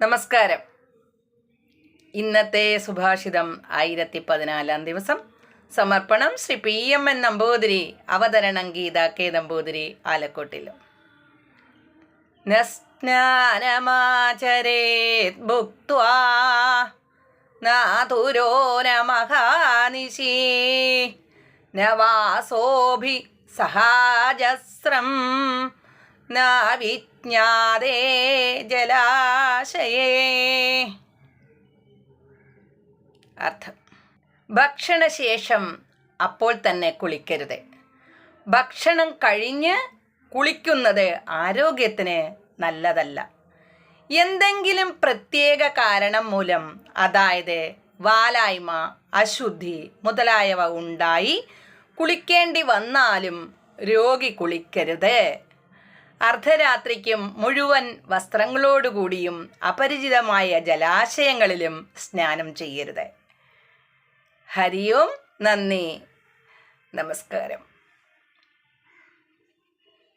നമസ്കാരം. ഇന്നത്തെ സുഭാഷിതം ആയിരത്തി പതിനാലാം ദിവസം. സമർപ്പണം Shri P M N Namboothiri അവതരണം ഗീത കെ നമ്പൂതിരി ആലക്കോട്ടിലും. നസ്നാനമാചരേത് നാതുരോ നമഹാനിശി നവാസോഭി സഹാജസ്രം നാവിജ്ഞാതേ ജലാശയേ. അർത്ഥം. ഭക്ഷണശേഷം അപ്പോൾ തന്നെ കുളിക്കരുത്. ഭക്ഷണം കഴിഞ്ഞ് കുളിക്കുന്നത് ആരോഗ്യത്തിന് നല്ലതല്ല. എന്തെങ്കിലും പ്രത്യേക കാരണം മൂലം അതായത് വാലായ്മ അശുദ്ധി മുതലായവ ഉണ്ടായി കുളിക്കേണ്ടി വന്നാലും രോഗി കുളിക്കരുത്. അർദ്ധരാത്രിക്കും മുഴുവൻ വസ്ത്രങ്ങളോടുകൂടിയും അപരിചിതമായ ജലാശയങ്ങളിലും സ്നാനം ചെയ്യരുത്. ഹരിയോം നന്ദി. നമസ്കാരം.